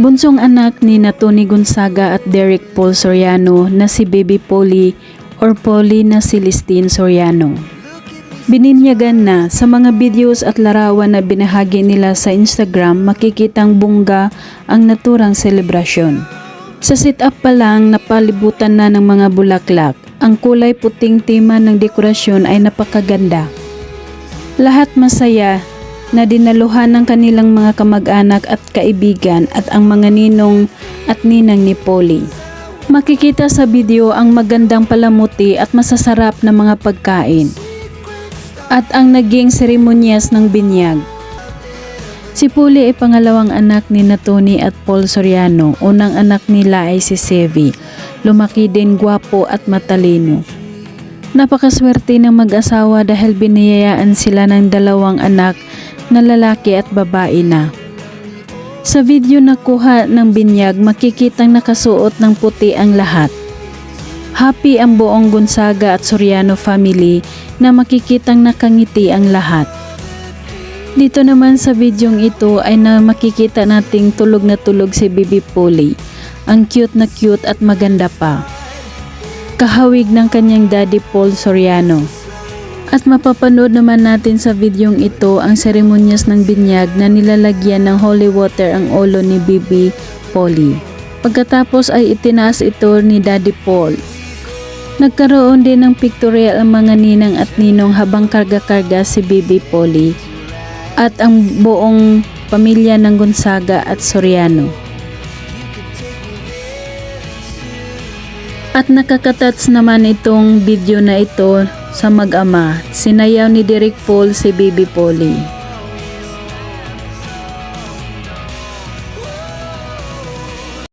Bunsong anak ni na Tony Gonzaga at Derek Paul Soriano na si Baby Polly or Polly na Celestine Soriano. Bininyagan na sa mga videos at larawan na binahagi nila sa Instagram makikitang bungga ang naturang selebrasyon. Sa sit-up pa lang napalibutan na ng mga bulaklak. Ang kulay puting tema ng dekorasyon ay napakaganda. Lahat masaya na dinaluhan ng kanilang mga kamag-anak at kaibigan at ang mga ninong at ninang ni Polly. Makikita sa video ang magandang palamuti at masasarap na mga pagkain at ang naging seremonyas ng binyag. Si Puli ay pangalawang anak ni na Tony at Paul Soriano. Unang anak nila ay si Sevi. Lumaki din gwapo at matalino. Napakaswerte ng mag-asawa dahil biniyayaan sila ng dalawang anak na lalaki at babae na. Sa video na kuha ng binyag, makikitang nakasuot ng puti ang lahat. Happy ang buong Gonzaga at Soriano family na makikitang nakangiti ang lahat. Dito naman sa videong ito ay na makikita nating tulog na tulog si Bibi Polly. Ang cute na cute at maganda pa. Kahawig ng kanyang daddy Paul Soriano. At mapapanood naman natin sa videong ito ang seremonyas ng binyag na nilalagyan ng holy water ang ulo ni Bibi Polly. Pagkatapos ay itinaas ito ni Daddy Paul. Nagkaroon din ng pictorial ang mga ninang at ninong habang karga-karga si Bibi Polly at ang buong pamilya ng Gonzaga at Soriano. At nakakatats naman itong video na ito sa mag-ama. Sinayaw ni Derek Paul si Bibi Polly.